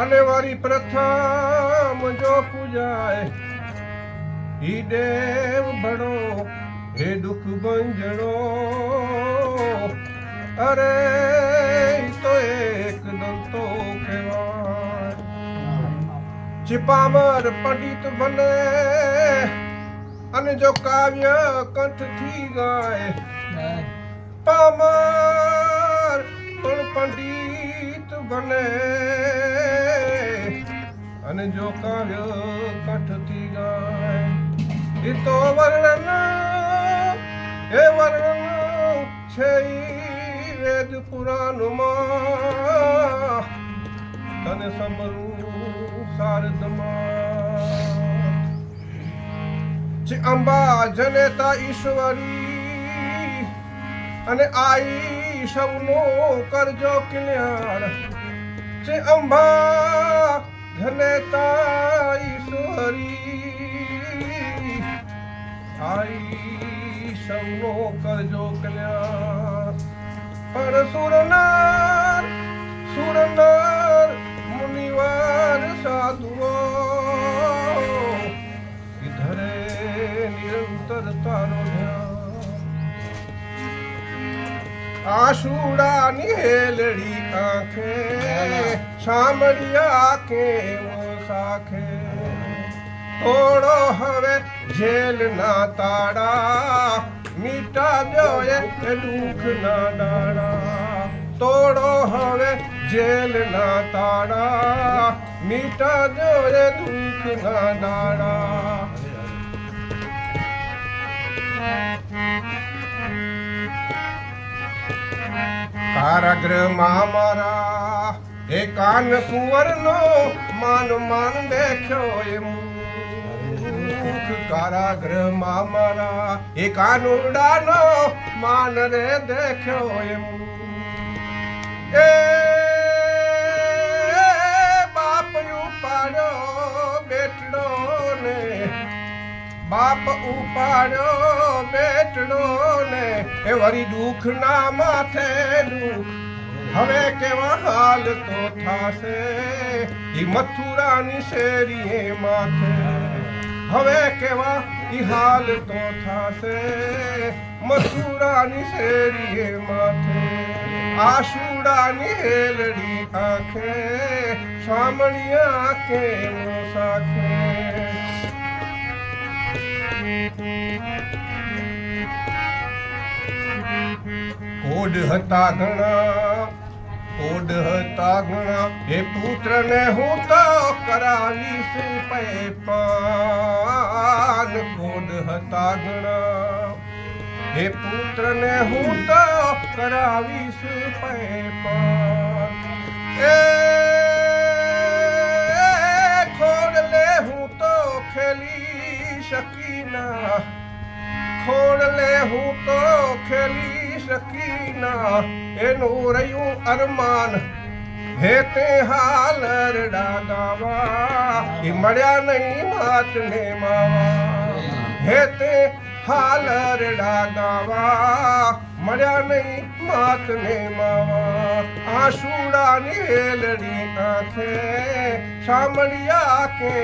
અને વારી પ્રથમ જો પૂજાય, ઈ દેવ ભણો, હે દુઃખ બંજણો. અરે તો એક દંતો કહેવાય. ચિપામર પંડિત બને અને જો કાવ્ય કંઠથી ગાય, પામર પણ પંડિત બને. અને જો કાવ્ય કંઠથી ગાય, એ તો વર્ણન, એ વર્ણન છે વેદ પુરાણમાં તને સમરું શારદમાં. જે અંબા જનેતા ઈશ્વરી અને આઈ સૌનો કરજો કલ્યાણ. જે અંબા જનેતા ઈશ્વરી આઈ સૌનો કરજો કલ્યાણ. પણ સુરનાર સુરનાર મુનિવાર સાધુઓ ધ્યાન આશુડાની હેલડી આંખે સાંભળ્યા કેવો સાખે તોડો હવે જેલના તાળા મીટા જોયે એ દુઃખના ડાળા તોડો હવે જેલના તાળા મીટા જોયે દુઃખના ડાળા કારાગૃહમાં મારા એ કાન કુંવરનો માન માન દેખ્યો એ મુખ. કારાગૃહમાં મારા એ કાનુડાનો માન રે દેખ્યો એમ એ બાપ ઉપાડ્યો બેટડો ને બાપ ઉપાડ્યો બેટડો એ વરી દુઃખ ના માથે હવે કેવા હાલ તો થાશે? ઈ મથુરાની શેરીએ માથે. હવે કેવા ઈ હાલ તો થાશે? મથુરાની શેરીએ માથે. આશુડાની હેલડી આંખે. સામણિયા કે કોડ હતા ઘણા કોડ હતા ઘણા. એ પુત્રને હું તો કરાવીશ પૈપાન. કોડ હતા ઘણા પુત્ર પુત્રને હું તો કરાવીશ પૈપાન. એ ખોડ લે હું તો ખેલી શકી ના ખોડલે હું તો ખેલી શકી ના એનું રહ્યું અરમાન. હે તે હાલ ગાવા એ મળ્યા નહીં માત ને માવા. હે તે હાલ ગાવા મળ્યા નહીં માત ને માવા. આશુડાની હેલડી આંખે, સાંભળ્યા કે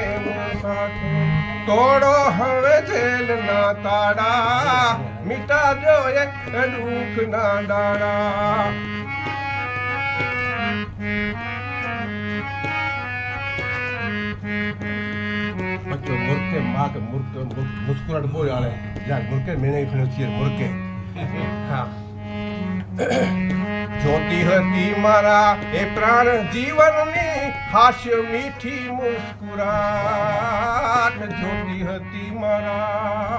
સાથે? તોડો હવે જેલ ના તાડા મીટા જો એક દુઃખ ના દાડા. જો મુર્કે માં કે મુર્કે મુસ્કુરાટ બોલ આલે યાર મુર્કે મેને ખણ્યો છે મુર્કે હા. જ્યોતિ હતી મારા, એ પ્રાણ જીવનની હાસ્ય મીઠી મુસ્કુરાટ. જ્યોતિ હતી મારા,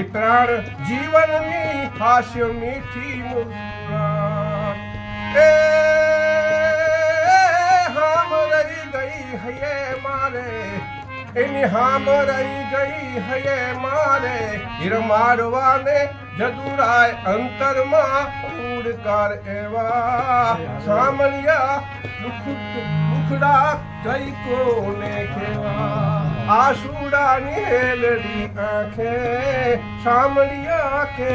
એ પ્રાણ જીવનની હાસ્ય મીઠી મુસ્કુરાટ. એ હામ રહી ગઈ હૈયે મારે, એની હામ રહી ગઈ હૈયે મારે, હીર મારવાને જદુરાય અંતરમાં ઉડકાર એવા સામળિયા દુઃખ દુખડા જઈ કોને કેવા? આશુડાની હેલડી આંખે સામળિયા કે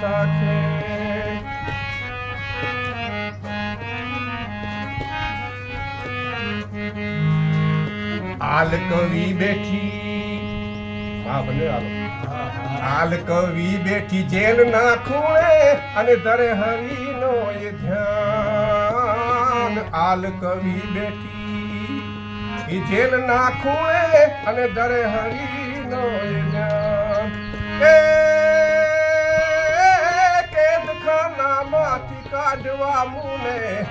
સાખે? આલ કવિ બેઠી, હા ભલે હાલો હાલ કવિ બેઠી જેલ ના ખૂણે અને દરે હરિનો એ ધ્યાન. હાલ કવિ બેઠી જેલ ના ખૂણે અને દરે હરિનો એ ધ્યાન. એ કેદ ખાનામાંથી કાઢવા મુને.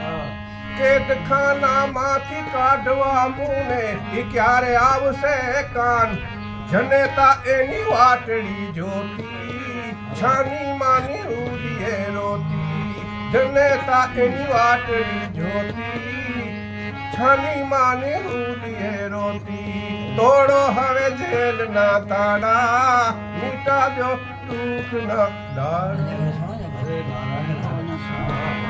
કેદખાનામાંથી કાઢવા મુને. એ ક્યારે આવશે કાન? જનેતા એની વાટડી જોતી, છાની માની ઉડીએ રોતી. જનેતા એની વાટડી જોતી, છાની માની ઉડીએ રોતી. તોડો હવે જેલ ના તાળા મીટાજો દુઃખ ના દાડા